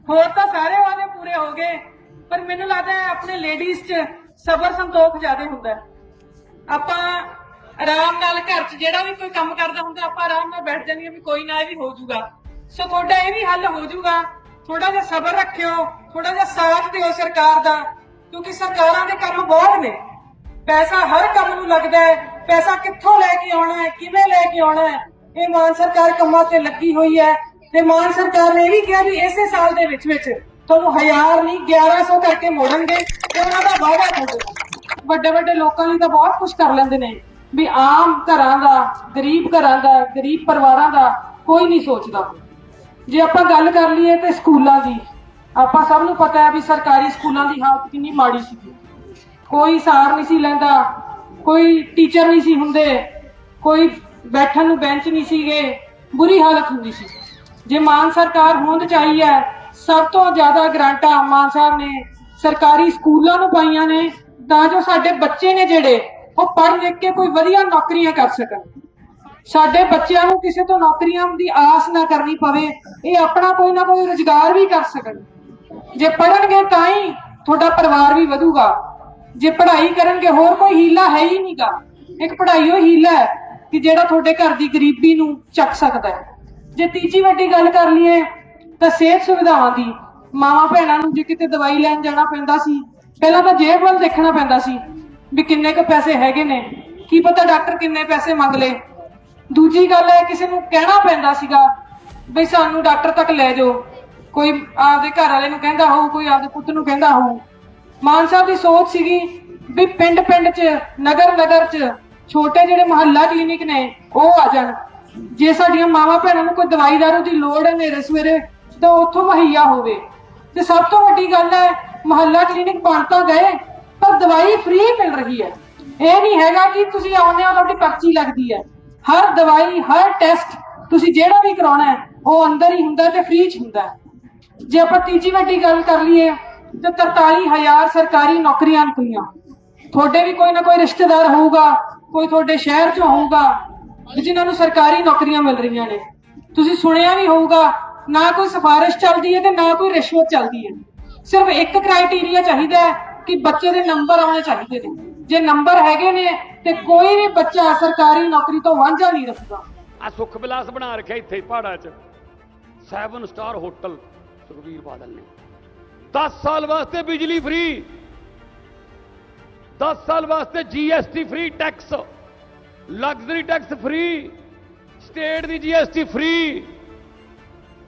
ਹੋਰ ਤਾਂ ਸਾਰੇ ਵਾਅਦੇ ਪੂਰੇ ਹੋ ਗਏ, ਪਰ ਮੈਨੂੰ ਲੱਗਦਾ ਹੈ ਆਪਣੇ ਲੇਡੀਜ਼ 'ਚ ਸਬਰ ਸੰਤੋਖ ਜ਼ਿਆਦਾ ਹੁੰਦਾ ਆਪਾਂ ਆਰਾਮ ਨਾਲ ਘਰ 'ਚ ਜਿਹੜਾ ਵੀ ਕੋਈ ਕੰਮ ਕਰਦਾ ਹੁੰਦਾ, ਆਪਾਂ ਆਰਾਮ ਨਾਲ ਬੈਠ ਜਾਂਦੀਆਂ ਵੀ ਕੋਈ ਨਾ ਇਹ ਵੀ ਹੋ ਜਾਊਗਾ। ਸੋ ਤੁਹਾਡਾ ਇਹ ਵੀ ਹੱਲ ਹੋ ਜਾਊਗਾ। ਥੋੜਾ ਜਿਹਾ ਸਬਰ ਰੱਖਿਓ ਥੋੜਾ ਜਿਹਾ ਸਾਥ ਦਿਓ ਸਰਕਾਰ ਦਾ, ਕਿਉਂਕਿ ਸਰਕਾਰਾਂ ਦੇ ਕੰਮ ਬਹੁਤ ਨੇ। ਪੈਸਾ ਹਰ ਕੰਮ ਨੂੰ ਲੱਗਦਾ ਹੈ, ਪੈਸਾ ਕਿੱਥੋਂ ਲੈ ਕੇ ਆਉਣਾ ਹੈ, ਕਿਵੇਂ ਲੈ ਕੇ ਆਉਣਾ ਹੈ, ਇਹ ਮਾਨ ਸਰਕਾਰ ਕੰਮਾਂ ਤੇ ਲੱਗੀ ਹੋਈ ਹੈ। ਤੇ ਮਾਨ ਸਰਕਾਰ ਨੇ ਇਹ ਵੀ ਕਿਹਾ ਵੀ ਇਸੇ ਸਾਲ ਦੇ ਵਿੱਚ ਵਿੱਚ ਤੁਹਾਨੂੰ 1000 ਨਹੀਂ 1100 ਕਰਕੇ ਮੋੜਨਗੇ ਤੇ ਉਹਨਾਂ ਦਾ ਵਾਅਦਾ ਤੁਹਾਡੇ ਵੱਡੇ ਵੱਡੇ ਲੋਕਾਂ ਲਈ ਤਾਂ ਬਹੁਤ ਕੁਝ ਕਰ ਲੈਂਦੇ ਨੇ। ਵੀ ਆਮ ਘਰਾਂ ਦਾ, ਗਰੀਬ ਘਰਾਂ ਦਾ, ਗਰੀਬ ਪਰਿਵਾਰਾਂ ਦਾ ਕੋਈ ਨਹੀਂ ਸੋਚਦਾ। ਜੇ ਆਪਾਂ ਗੱਲ ਕਰ ਲਈਏ ਤੇ ਸਕੂਲਾਂ ਦੀ, ਆਪਾਂ ਸਭ ਨੂੰ ਪਤਾ ਹੈ ਵੀ ਸਰਕਾਰੀ ਸਕੂਲਾਂ ਦੀ ਹਾਲਤ ਕਿੰਨੀ ਮਾੜੀ ਸੀ। ਕੋਈ ਸਾਰ ਨਹੀਂ ਸੀ ਲੈਂਦਾ, ਕੋਈ ਟੀਚਰ ਨਹੀਂ ਸੀ ਹੁੰਦੇ, ਕੋਈ ਬੈਠਣ ਨੂੰ ਬੈਂਚ ਨਹੀਂ ਸੀਗੇ, ਬੁਰੀ ਹਾਲਤ ਹੁੰਦੀ ਸੀ। ਜੇ ਮਾਨ ਸਰਕਾਰ ਹੋਂਦ ਚਾਹੀ ਹੈ, ਸਭ ਤੋਂ ਜ਼ਿਆਦਾ ਗ੍ਰਾਂਟਾਂ ਮਾਨ ਸਾਹਿਬ ਨੇ ਸਰਕਾਰੀ ਸਕੂਲਾਂ ਨੂੰ ਪਾਈਆਂ ਨੇ, ਤਾਂ ਜੋ ਸਾਡੇ ਬੱਚੇ ਨੇ ਜਿਹੜੇ, ਉਹ ਪੜ੍ਹ ਲਿਖ ਕੇ ਕੋਈ ਵਧੀਆ ਨੌਕਰੀਆਂ ਕਰ ਸਕਣ। ਸਾਡੇ ਬੱਚਿਆਂ ਨੂੰ ਕਿਸੇ ਤੋਂ ਨੌਕਰੀਆਂ ਦੀ ਆਸ ਨਾ ਕਰਨੀ ਪਵੇ, ਇਹ ਆਪਣਾ ਕੋਈ ਨਾ ਕੋਈ ਰੁਜ਼ਗਾਰ ਵੀ ਕਰ ਸਕਣ। ਜੇ ਪੜਨਗੇ ਤਾਂ ਹੀ ਤੁਹਾਡਾ ਪਰਿਵਾਰ ਵੀ ਵਧੂਗਾ। ਜੇ ਪੜ੍ਹਾਈ ਕਰਨਗੇ, ਹੋਰ ਕੋਈ ਹੀਲਾ ਹੈ ਹੀ ਨਹੀਂਗਾ ਇੱਕ ਪੜ੍ਹਾਈ ਉਹ ਹੀਲਾ ਹੈ ਕਿ ਜਿਹੜਾ ਤੁਹਾਡੇ ਘਰ ਦੀ ਗਰੀਬੀ ਨੂੰ ਚੱਕ ਸਕਦਾ ਹੈ। ਜੇ ਤੀਜੀ ਵੱਡੀ ਗੱਲ ਕਰ ਲਈਏ, ਤਾਂ ਸਿਹਤ ਸੁਵਿਧਾਵਾਂ ਦੀ। ਮਾਵਾਂ ਭੈਣਾਂ ਨੂੰ ਜੇ ਕਿਤੇ ਦਵਾਈ ਲੈਣ ਜਾਣਾ ਪੈਂਦਾ ਸੀ, ਪਹਿਲਾਂ ਤਾਂ ਜੇਬ ਵੱਲ ਦੇਖਣਾ ਪੈਂਦਾ ਸੀ ਵੀ ਕਿੰਨੇ ਕੁ ਪੈਸੇ ਹੈਗੇ ਨੇ। ਕੀ ਪਤਾ ਡਾਕਟਰ ਕਿੰਨੇ ਪੈਸੇ ਮੰਗ ਲੇ। ਦੂਜੀ ਗੱਲ ਹੈ, ਕਿਸੇ ਨੂੰ ਕਹਿਣਾ ਪੈਂਦਾ ਸੀਗਾ ਵੀ ਸਾਨੂੰ ਡਾਕਟਰ ਤੱਕ ਲੈ ਜਾਓ। ਕੋਈ ਆਪਦੇ ਘਰ ਵਾਲੇ ਨੂੰ ਕਹਿੰਦਾ ਹੋਊ, ਕੋਈ ਆਪਦੇ ਪੁੱਤ ਨੂੰ ਕਹਿੰਦਾ ਹੋਊ। ਮਾਨ ਸਾਹਿਬ ਦੀ ਸੋਚ ਸੀਗੀ ਵੀ ਪਿੰਡ ਪਿੰਡ 'ਚ ਨਗਰ ਨਗਰ 'ਚ ਛੋਟੇ ਜਿਹੜੇ ਮਹੱਲਾ ਕਲੀਨਿਕ ਨੇ, ਉਹ ਆ ਜਾਣ। ਜੇ ਸਾਡੀਆਂ ਮਾਵਾਂ ਭੈਣਾਂ ਨੂੰ ਕੋਈ ਦਵਾਈ ਦਾਰੂ ਦੀ ਲੋੜ ਹੈ ਨੇਰੇ ਸਵੇਰੇ, ਤਾਂ ਉੱਥੋਂ ਮੁਹੱਈਆ ਹੋਵੇ। ਤੇ ਸਭ ਤੋਂ ਵੱਡੀ ਗੱਲ ਹੈ, ਮਹੱਲਾ ਕਲੀਨਿਕ ਬਣ ਤਾਂ ਗਏ, ਪਰ ਦਵਾਈ ਫ੍ਰੀ ਮਿਲ ਰਹੀ ਹੈ। ਇਹ ਨਹੀਂ ਹੈਗਾ ਕਿ ਤੁਸੀਂ ਆਉਂਦੇ ਹੋ ਤੁਹਾਡੀ ਪਰਚੀ ਲੱਗਦੀ ਹੈ। ਹਰ ਦਵਾਈ, ਹਰ ਟੈਸਟ ਤੁਸੀਂ ਜਿਹੜਾ ਵੀ ਕਰਾਉਣਾ ਹੈ, ਉਹ ਅੰਦਰ ਹੀ ਹੁੰਦਾ ਤੇ ਫ੍ਰੀ ਚ ਹੁੰਦਾ ਜੇ ਆਪਾਂ ਤੀਜੀ ਵੱਡੀ ਗੱਲ ਕਰ ਲਈਏ, ਤੇ 43000 ਸਰਕਾਰੀ ਨੌਕਰੀਆਂ ਨਿਕਲੀਆਂ। ਤੁਹਾਡੇ ਵੀ ਕੋਈ ਨਾ ਕੋਈ ਰਿਸ਼ਤੇਦਾਰ ਹੋਊਗਾ, ਕੋਈ ਤੁਹਾਡੇ ਸ਼ਹਿਰ 'ਚ ਹੋਊਗਾ ਜਿਨ੍ਹਾਂ ਨੂੰ ਸਰਕਾਰੀ ਨੌਕਰੀਆਂ ਮਿਲ ਰਹੀਆਂ ਨੇ। ਤੁਸੀਂ ਸੁਣਿਆ ਵੀ ਹੋਊਗਾ, ਨਾ ਕੋਈ ਸਿਫਾਰਿਸ਼ ਚੱਲਦੀ ਹੈ ਤੇ ਨਾ ਕੋਈ ਰਿਸ਼ਵਤ ਚੱਲਦੀ ਹੈ। ਸਿਰਫ ਇੱਕ ਕ੍ਰਾਈਟੇਰੀਆ ਚਾਹੀਦਾ ਹੈ ਕਿ ਬੱਚੇ ਦੇ ਨੰਬਰ ਆਉਣੇ ਚਾਹੀਦੇ ਨੇ। ਜੇ ਨੰਬਰ ਹੈਗੇ ਨੇ ਤੇ ਕੋਈ ਵੀ ਬੱਚਾ ਸਰਕਾਰੀ ਨੌਕਰੀ ਤੋਂ ਵਾਂਝਾ ਨਹੀਂ ਰਹੂਗਾ ਆ ਸੁਖ ਵਿਲਾਸ ਬਣਾ ਰੱਖਿਆ ਇੱਥੇ ਹੀ ਪਹਾੜਾਂ 'ਚ। 7 ਸਟਾਰ ਹੋਟਲ ਸੁਖਬੀਰ ਬਾਦਲ ਨੇ। 10 ਸਾਲ ਵਾਸਤੇ ਬਿਜਲੀ ਫ੍ਰੀ 10 ਸਾਲ ਵਾਸਤੇ GST free tax luxury tax free, state ਦੀ ਜੀਐਸਟੀ ਫ੍ਰੀ।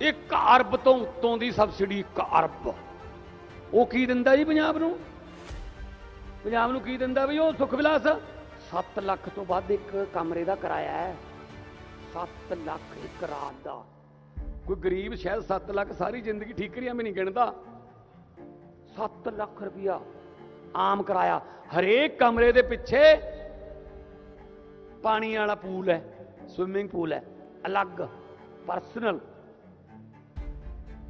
1 ਅਰਬ ਤੋਂ ਉੱਤੋਂ ਦੀ ਸਬਸਿਡੀ 1 ਅਰਬ। ਉਹ ਕੀ ਦਿੰਦਾ ਜੀ ਪੰਜਾਬ ਨੂੰ? ਪੰਜਾਬ ਨੂੰ ਕੀ ਦਿੰਦਾ ਵੀ ਉਹ ਸੁਖ ਵਿਲਾਸ? 7 ਲੱਖ ਤੋਂ ਵੱਧ ਇੱਕ ਕਮਰੇ ਦਾ ਕਿਰਾਇਆ ਹੈ। 7 ਲੱਖ ਇੱਕ ਰਾਤ ਦਾ। ਕੋਈ ਗਰੀਬ ਸ਼ਾਇਦ 7 ਲੱਖ ਸਾਰੀ ਜ਼ਿੰਦਗੀ ਠੀਕਰੀਆਂ ਵੀ ਨਹੀਂ ਗਿਣਦਾ। 7 ਲੱਖ ਰੁਪਇਆ ਆਮ ਕਿਰਾਇਆ। ਹਰੇਕ ਕਮਰੇ ਦੇ ਪਿੱਛੇ ਪਾਣੀ ਵਾਲਾ ਪੂਲ ਹੈ ਸਵਿਮਿੰਗ ਪੂਲ ਹੈ, ਅਲੱਗ ਪਰਸਨਲ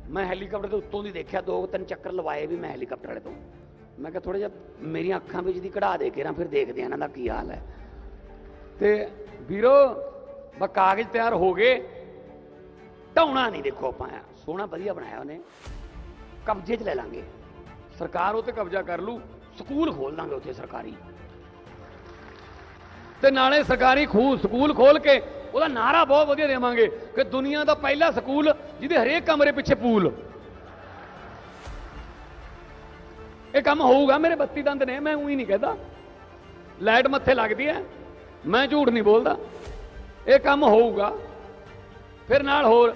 ਮੈਂ ਹੈਲੀਕਾਪਟਰ ਦੇ ਉੱਤੋਂ ਦੀ ਦੇਖਿਆ, ਦੋ ਤਿੰਨ ਚੱਕਰ ਲਵਾਏ ਵੀ ਮੈਂ ਹੈਲੀਕਾਪਟਰ ਵਾਲੇ ਤੋਂ। ਮੈਂ ਕਿਹਾ ਥੋੜਾ ਜਿਹਾ ਮੇਰੀਆਂ ਅੱਖਾਂ ਵਿੱਚ ਦੀ ਕਢਾ ਦੇ ਕੇ ਨਾ, ਫਿਰ ਦੇਖਦੇ ਆ ਇਹਨਾਂ ਦਾ ਕੀ ਹਾਲ ਹੈ। ਤੇ ਵੀਰੋ ਬਾ ਕਾਗਜ਼ ਤਿਆਰ ਹੋ ਗਏ। ਢਾਉਣਾ ਨਹੀਂ ਦੇਖੋ ਆਪਾਂ ਸੋਹਣਾ ਵਧੀਆ ਬਣਾਇਆ ਉਹਨੇ। ਕਬਜ਼ੇ 'ਚ ਲੈ ਲਾਂਗੇ। ਸਰਕਾਰ ਉਹ ਤੇ ਕਬਜ਼ਾ ਕਰ ਲੂ ਸਕੂਲ ਖੋਲ ਦਾਂਗੇ ਉੱਥੇ ਸਰਕਾਰੀ। ਤੇ ਨਾਲੇ ਸਰਕਾਰੀ ਖੂ ਸਕੂਲ ਖੋਲ ਕੇ ਉਹਦਾ ਨਾਰਾ ਬਹੁਤ ਵਧੀਆ ਦੇਵਾਂਗੇ ਕਿ ਦੁਨੀਆ ਦਾ ਪਹਿਲਾ ਸਕੂਲ ਜਿਹਦੇ ਹਰੇਕ ਕਮਰੇ ਪਿੱਛੇ ਪੂਲ। ਇਹ ਕੰਮ ਹੋਊਗਾ, ਮੇਰੇ 32 ਦੰਦ ਨੇ, ਮੈਂ ਉਹੀ ਨਹੀਂ ਕਹਿੰਦਾ। ਲਾਈਟ ਮੱਥੇ ਲੱਗਦੀ ਹੈ, ਮੈਂ ਝੂਠ ਨਹੀਂ ਬੋਲਦਾ। ਇਹ ਕੰਮ ਹੋਊਗਾ। ਫਿਰ ਨਾਲ ਹੋਰ,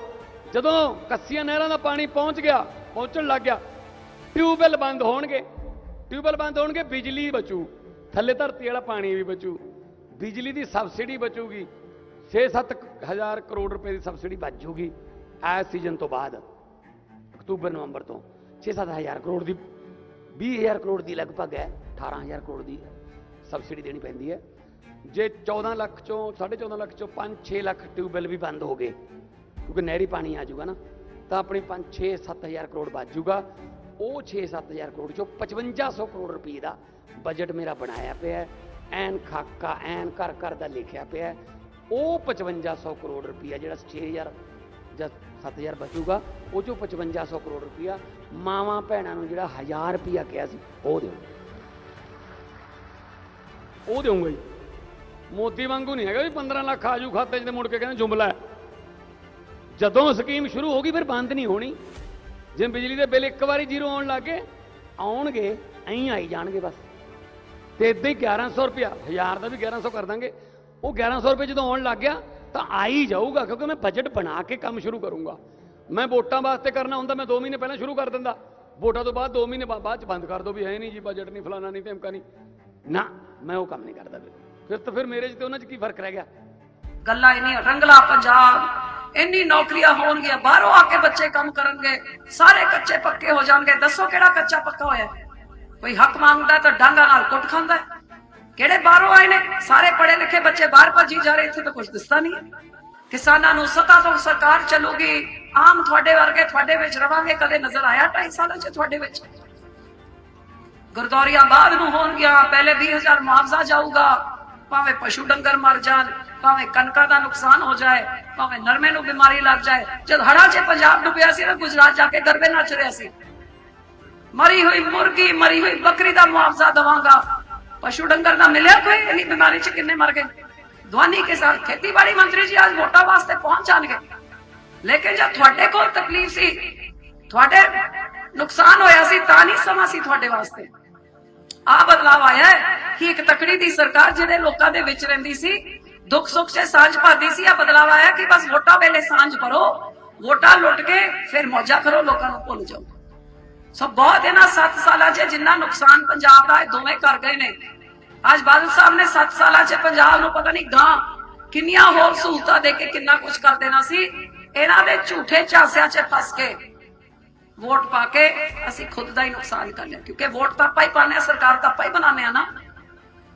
ਜਦੋਂ ਕੱਸੀਆਂ ਨਹਿਰਾਂ ਦਾ ਪਾਣੀ ਪਹੁੰਚ ਗਿਆ, ਪਹੁੰਚਣ ਲੱਗ ਗਿਆ, ਟਿਊਬਵੈੱਲ ਬੰਦ ਹੋਣਗੇ। ਟਿਊਬਵੈੱਲ ਬੰਦ ਹੋਣਗੇ, ਬਿਜਲੀ ਬਚੂ। ਥੱਲੇ ਧਰਤੀ ਵਾਲਾ ਪਾਣੀ ਵੀ ਬਚੂ। ਬਿਜਲੀ ਦੀ ਸਬਸਿਡੀ ਬਚੂਗੀ। 6-7 ਹਜ਼ਾਰ ਕਰੋੜ ਰੁਪਏ ਦੀ ਸਬਸਿਡੀ ਬਚ ਜੂਗੀ ਐਸ ਸੀਜ਼ਨ ਤੋਂ ਬਾਅਦ, ਅਕਤੂਬਰ, ਨਵੰਬਰ ਤੋਂ। 6-7 ਹਜ਼ਾਰ ਕਰੋੜ ਦੀ 20000 ਕਰੋੜ ਦੀ ਲਗਭਗ ਹੈ 18000 ਕਰੋੜ ਦੀ ਸਬਸਿਡੀ ਦੇਣੀ ਪੈਂਦੀ ਹੈ। ਜੇ 14 ਲੱਖ ਚੋਂ 14.5 ਲੱਖ ਚੋਂ 5-6 ਲੱਖ ਟਿਊਬਵੈੱਲ ਵੀ ਬੰਦ ਹੋ ਗਏ, ਕਿਉਂਕਿ ਨਹਿਰੀ ਪਾਣੀ ਆ ਜਾਊਗਾ ਨਾ, ਤਾਂ ਆਪਣੀ 5-6 7000 ਕਰੋੜ ਬਚ ਜਾਊਗਾ ਉਹ 6-7000 ਕਰੋੜ ਚੋਂ 5500 ਕਰੋੜ ਰੁਪਏ ਦਾ ਬਜਟ ਮੇਰਾ ਬਣਾਇਆ ਪਿਆ ਹੈ। ਐਨ ਖਾਕਾ, ਐਨ ਘਰ ਘਰ ਦਾ ਲਿਖਿਆ ਪਿਆ ਹੈ। ਉਹ 5500 ਕਰੋੜ ਰੁਪਇਆ ਜਿਹੜਾ 6000 ਜਾਂ 7000 ਬਚੂਗਾ, ਉਹ ਚੋਂ 5500 ਕਰੋੜ ਰੁਪਇਆ ਮਾਵਾਂ ਭੈਣਾਂ ਨੂੰ ਜਿਹੜਾ 1000 ਰੁਪਇਆ ਕਿਹਾ ਸੀ, ਉਹ ਦਿਓ ਉਹ ਦੇਵਾਂਗਾ ਜੀ। ਮੋਦੀ ਵਾਂਗੂ ਨਹੀਂ ਹੈਗਾ ਵੀ 15 ਲੱਖ ਆਜੂ ਖਾਤੇ 'ਚ ਤੇ ਮੁੜ ਕੇ ਕਹਿੰਦੇ ਜੁਮਲਾ ਜਦੋਂ ਸਕੀਮ ਸ਼ੁਰੂ ਹੋ ਗਈ ਫਿਰ ਬੰਦ ਨਹੀਂ ਹੋਣੀ। ਜੇ ਬਿਜਲੀ ਦੇ ਬਿੱਲ ਇੱਕ ਵਾਰੀ ਜ਼ੀਰੋ ਆਉਣ ਲੱਗੇ ਆਉਣਗੇ, ਐਂ ਆਈ ਜਾਣਗੇ ਬਸ। ਤੇ ਇਦਾਂ ਹੀ 1100 ਰੁਪਇਆ 1000 ਦਾ ਵੀ 1100 ਕਰ ਦਾਂਗੇ। ਉਹ 1100 ਰੁਪਏ ਜਦੋਂ ਆਉਣ ਲੱਗ ਗਿਆ, ਤਾਂ ਆ ਹੀ ਜਾਊਗਾ, ਕਿਉਂਕਿ ਮੈਂ ਬਜਟ ਬਣਾ ਕੇ ਕੰਮ ਸ਼ੁਰੂ ਕਰੂੰਗਾ। ਮੈਂ ਵੋਟਾਂ ਵਾਸਤੇ ਕਰਨਾ ਹੁੰਦਾ, ਮੈਂ 2 ਮਹੀਨੇ ਪਹਿਲਾਂ ਸ਼ੁਰੂ ਕਰ ਦਿੰਦਾ। ਵੋਟਾਂ ਤੋਂ ਬਾਅਦ 2 ਮਹੀਨੇ ਬਾਅਦ ਚ ਬੰਦ ਕਰ ਦੋ ਵੀ ਹੈ ਨਹੀਂ ਜੀ ਬਜਟ ਨਹੀਂ ਫਲਾਣਾ ਨਹੀਂ ਧਮਕਾ ਨਹੀਂ। ਨਾ, ਮੈਂ ਉਹ ਕੰਮ ਨਹੀਂ ਕਰਦਾ ਫਿਰ। ਤਾਂ ਫਿਰ ਮੇਰੇ 'ਚ ਤੇ ਉਹਨਾਂ 'ਚ ਕੀ ਫ਼ਰਕ ਰਹਿ ਗਿਆ? ਗੱਲਾਂ ਇੰਨੀ ਰੰਗਲਾ ਪੰਜਾਬ, ਇੰਨੀ ਨੌਕਰੀਆਂ ਹੋਣਗੀਆਂ, ਬਾਹਰੋਂ ਆ ਕੇ ਬੱਚੇ ਕੰਮ ਕਰਨਗੇ, ਸਾਰੇ ਕੱਚੇ ਪੱਕੇ ਹੋ ਜਾਣਗੇ। ਦੱਸੋ ਕਿਹੜਾ ਕੱਚਾ ਪੱਕਾ ਹੋਇਆ? ਕੋਈ ਹੱਕ ਮੰਗਦਾ ਤਾਂ ਡਾਂਗਾ ਨਾਲ ਕੁੱਟ ਖਾਂਦਾ ਕਿਹੜੇ ਬਾਹਰੋਂ ਆਏ ਨੇ? ਸਾਰੇ ਪੜ੍ਹੇ ਲਿਖੇ ਬੱਚੇ ਬਾਹਰ ਭੱਜੀ ਜਾ ਰਹੇ, ਇੱਥੇ ਤਾਂ ਕੁਝ ਦਿਸਦਾ ਨਹੀਂ ਕਿਸਾਨਾਂ ਨੂੰ ਸਤਾ ਤੋਂ ਸਰਕਾਰ ਚੱਲੂਗੀ। ਆਮ ਤੁਹਾਡੇ ਵਰਗੇ ਤੁਹਾਡੇ ਵਿੱਚ ਰਵਾਂਗੇ, ਕਦੇ ਨਜ਼ਰ ਆਇਆ 2.5 ਸਾਲਾਂ 'ਚ ਤੁਹਾਡੇ ਵਿੱਚ? ਗੁਰਦੌਰੀਆਂ ਬਾਅਦ ਨੂੰ ਹੋਣਗੀਆਂ, ਪਹਿਲੇ 20000 ਮੁਆਵਜ਼ਾ ਜਾਊਗਾ। ਭਾਵੇਂ ਪਸ਼ੂ ਡੰਗਰ ਮਰ ਜਾਣ, ਭਾਵੇਂ ਕਣਕਾਂ ਦਾ ਨੁਕਸਾਨ ਹੋ ਜਾਏ, ਭਾਵੇਂ ਨਰਮੇ ਨੂੰ ਬਿਮਾਰੀ ਲੱਗ ਜਾਏ। ਜਦ ਹੜਾ 'ਚ ਪੰਜਾਬ ਡੁੱਬਿਆ ਸੀ ਨਾ, ਗੁਜਰਾਤ ਜਾ ਕੇ ਗਰਬੇ ਨੱਚ ਰਿਹਾ ਸੀ। ਮਰੀ ਹੋਈ ਮੁਰਗੀ, ਮਰੀ ਹੋਈ ਬੱਕਰੀ ਦਾ ਮੁਆਵਜ਼ਾ ਦਵਾਂਗਾ। ਪਸ਼ੂ ਡੰਗਰ ਦਾ ਮਿਲਿਆ ਕੋਈ? ਇੰਨੀ ਬਿਮਾਰੀ 'ਚ ਕਿੰਨੇ ਮਰ ਗਏ? ਦਵਾਨੀ ਕਿਸਾਨ ਖੇਤੀਬਾੜੀ ਮੰਤਰੀ ਜੀ ਅੱਜ ਵੋਟਾਂ ਵਾਸਤੇ ਪਹੁੰਚ ਜਾਣਗੇ। ਲੇਕਿਨ ਜਦ ਤੁਹਾਡੇ ਕੋਲ ਤਕਲੀਫ ਸੀ, ਤੁਹਾਡੇ ਨੁਕਸਾਨ ਹੋਇਆ ਸੀ, ਤਾਂ ਨਹੀਂ ਸਮਾਂ ਸੀ ਤੁਹਾਡੇ ਵਾਸਤੇ। ਆ ਬਦਲਾਵ ਆਇਆ ਕਿ ਇੱਕ ਤਕੜੀ ਦੀ ਸਰਕਾਰ ਜਿਹੜੇ ਲੋਕਾਂ ਦੇ ਵਿੱਚ ਰਹਿੰਦੀ ਸੀ, ਦੁੱਖ ਸੁੱਖ 'ਚ ਸਾਂਝ ਪਾਦੀ ਸੀ, ਆ ਬਦਲਾਵ ਆਇਆ ਕਿ ਬਸ ਵੋਟਾਂ ਵੇਲੇ ਸਾਂਝ ਭਰੋ। ਵੋਟਾਂ ਲੁੱਟ ਕੇ ਫਿਰ ਮੌਜਾਂ ਕਰੋ, ਲੋਕਾਂ ਨੂੰ ਭੁੱਲ ਜਾਓ। ਸੋ ਬਹੁਤ ਇਹਨਾਂ 7 ਸਾਲਾਂ 'ਚ ਜਿੰਨਾ ਨੁਕਸਾਨ ਪੰਜਾਬ ਦਾ ਇਹ ਦੋਵੇਂ ਕਰ ਗਏ ਨੇ। ਅੱਜ ਬਾਦਲ ਸਾਹਿਬ ਨੇ 7 ਸਾਲਾਂ 'ਚ ਪੰਜਾਬ ਨੂੰ ਪਤਾ ਨਹੀਂ ਗਾਂ ਕਿੰਨੀਆਂ ਹੋਰ ਸਹੂਲਤਾਂ ਦੇ ਕੇ ਕਿੰਨਾ ਕੁਝ ਕਰ ਦੇਣਾ ਸੀ। ਇਹਨਾਂ ਦੇ ਝੂਠੇ ਝਾਂਸਿਆਂ 'ਚ ਫਸ ਕੇ ਵੋਟ ਪਾ ਕੇ ਅਸੀਂ ਖੁਦ ਦਾ ਹੀ ਨੁਕਸਾਨ ਕਰ ਲਿਆ। ਕਿਉਂਕਿ ਵੋਟ ਤਾਂ ਆਪਾਂ ਹੀ ਪਾਉਂਦੇ ਹਾਂ, ਸਰਕਾਰ ਤਾਂ ਆਪਾਂ ਹੀ ਬਣਾਉਂਦੇ ਆ ਨਾ।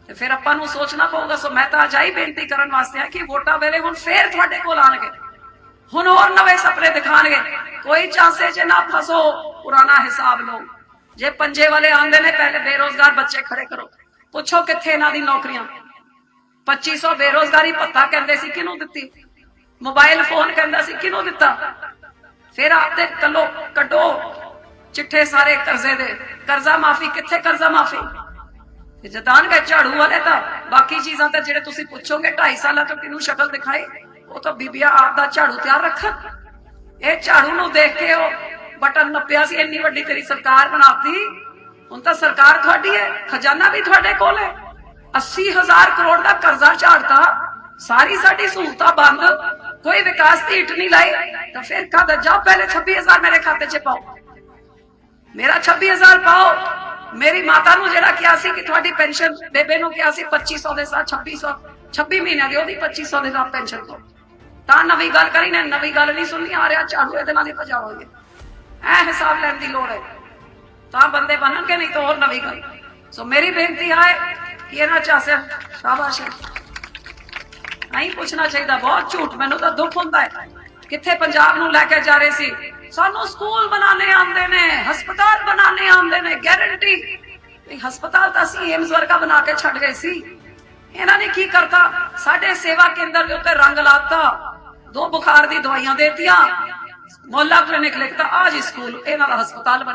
ਤੇ ਫਿਰ ਆਪਾਂ ਨੂੰ ਸੋਚਣਾ ਪਊਗਾ, ਸੋ ਮੈਂ ਤਾਂ ਅੱਜ ਆਹੀ ਬੇਨਤੀ ਕਰਨ ਵਾਸਤੇ ਆ ਕਿ ਵੋਟਾਂ ਵੇਲੇ ਹੁਣ ਫੇਰ ਤੁਹਾਡੇ ਕੋਲ ਆਣਗੇ ਹੁਣ ਹੋਰ ਨਵੇਂ ਸੁਪਨੇ ਦਿਖਾਣਗੇ। ਕੋਈ ਚਾਂਸੇ 'ਚ ਨਾ ਫਸੋ, ਪੁਰਾਣਾ ਹਿਸਾਬ ਲਓ। ਜੇ ਪੰਜੇ ਵਾਲੇ ਆਉਂਦੇ ਨੇ, ਪਹਿਲੇ ਬੇਰੋਜ਼ਗਾਰ ਬੱਚੇ ਖੜੇ ਕਰੋ। ਪੁੱਛੋ ਕਿੱਥੇ ਇਹਨਾਂ ਦੀ ਨੌਕਰੀਆਂ। 2500 ਬੇਰੋਜ਼ਗਾਰੀ ਭੱਤਾ ਕਹਿੰਦੇ ਸੀ, ਕਿਹਨੂੰ ਦਿੱਤੀ? ਮੋਬਾਈਲ ਫੋਨ ਕਹਿੰਦਾ ਸੀ, ਕਿਹਨੂੰ ਦਿੱਤਾ? ਫਿਰ ਆਪਦੇ ਕੱਲੋ ਕੱਢੋ ਚਿੱਠੇ ਸਾਰੇ ਕਰਜ਼ੇ ਦੇ। ਕਰਜ਼ਾ ਮਾਫੀ, ਕਿੱਥੇ ਕਰਜ਼ਾ ਮਾਫੀ? ਤੇ ਜਦਾਨਗੇ ਝਾੜੂ ਵਾਲੇ ਤਾਂ ਬਾਕੀ ਚੀਜ਼ਾਂ ਤਾਂ ਜਿਹੜੇ ਤੁਸੀਂ ਪੁੱਛੋਗੇ 2.5 ਸਾਲਾਂ ਤੋਂ ਕਿਹਨੂੰ ਸ਼ਕਲ ਦਿਖਾਈ? ਉਹ ਤਾਂ ਬੀਬੀਆ ਆਪ ਦਾ ਝਾੜੂ ਤਿਆਰ ਰੱਖਣ। ਇਹ ਝਾੜੂ ਨੂੰ ਦੇਖ ਕੇ ਉਹ ਬਟਨ ਨੱਪਿਆ ਸੀ, ਇੰਨੀ ਵੱਡੀ ਤੇਰੀ ਸਰਕਾਰ ਬਣਾਤੀ। ਹੁਣ ਤਾਂ ਸਰਕਾਰ ਤੁਹਾਡੀ ਹੈ, ਖਜ਼ਾਨਾ ਵੀ ਤੁਹਾਡੇ ਕੋਲ ਹੈ। 80000 ਕਰੋੜ ਦਾ ਕਰਜ਼ਾ ਝਾੜਤਾ, ਸਾਰੀ ਸਾਡੀ ਸਹੂਲਤਾਂ ਬੰਦ, ਕੋਈ ਵਿਕਾਸ ਦੀ ਇੱਟ ਨਹੀਂ ਲਾਈ, ਤਾਂ ਫਿਰ ਕਦ ਜਾ ਪਹਿਲੇ 26000 ਮੇਰੇ ਖਾਤੇ 'ਚ ਪਾਓ। ਮੇਰਾ 26000 ਪਾਓ। ਮੇਰੀ ਮਾਤਾ ਨੂੰ ਜਿਹੜਾ ਕਿਹਾ ਸੀ ਕਿ ਤੁਹਾਡੀ ਪੈਨਸ਼ਨ, ਬੇਬੇ ਨੂੰ ਕਿਹਾ ਸੀ 2500 ਦੇ ਸਾਥ 2600 26 ਮਹੀਨਿਆਂ ਦੀ ਉਹਦੀ 2500 ਦੇ ਸਾਥ ਪੈਨਸ਼ਨ ਤੋਂ ਤਾਂ ਨਵੀਂ ਗੱਲ ਕਰੀ ਨੇ, ਨਵੀਂ ਗੱਲ ਨਹੀਂ ਸੁਣਨੀ, ਆ ਰਿਹਾ ਝਾੜੂ ਇਹਦੇ ਨਾਲ ਹੀ ਭਜਾਓਗੇ ਐ ਹਿਸਾਬ ਲੈਣ ਦੀ ਲੋੜ ਹੈ। ਤਾਂ ਬੰਦੇ ਬਣਨਗੇ ਨਹੀਂ ਤਾਂ ਹੋਰ ਨਵੀਂ ਗੱਲ। ਸੋ ਮੇਰੀ ਬੇਨਤੀ ਹੈ ਕਿ ਇਹਨਾਂ ਚਾਸੇ ਸ਼ਾਬਾਸ਼। ਨਹੀਂ ਪੁੱਛਣਾ ਚਾਹੀਦਾ, ਬਹੁਤ ਝੂਠ, ਮੈਨੂੰ ਤਾਂ ਦੁੱਖ ਹੁੰਦਾ ਹੈ। ਕਿੱਥੇ ਪੰਜਾਬ ਨੂੰ ਲੈ ਕੇ ਜਾ ਰਹੇ ਸੀ? ਸਾਨੂੰ ਸਕੂਲ ਬਣਾਉਣੇ ਆਉਂਦੇ ਨੇ, ਹਸਪਤਾਲ ਬਣਾਉਣੇ ਆਉਂਦੇ ਨੇ ਗਾਰੰਟੀ ਇਹ ਹਸਪਤਾਲ ਤਾਂ ਅਸੀਂ ਏਮਸ ਵਰਗਾ ਬਣਾ ਕੇ ਛੱਡ ਗਏ ਸੀ। ਇਹਨਾਂ ਨੇ ਕੀ ਕਰਤਾ? ਸਾਡੇ ਸੇਵਾ ਕੇਂਦਰ ਦੇ ਉੱਤੇ ਰੰਗ ਲਾਤਾ। ਦੋ ਬੁਖਾਰ ਦੀ ਦਵਾਈਆਂ ਦੇਤੀਆਂ। ਮੋਹੱਲਾ ਕਲੀਨਿਕ ਲਿਖਤਾ ਆ ਜੀ ਸਕੂਲ, ਇਹਨਾਂ ਦਾ ਹਸਪਤਾਲ ਬਣਾ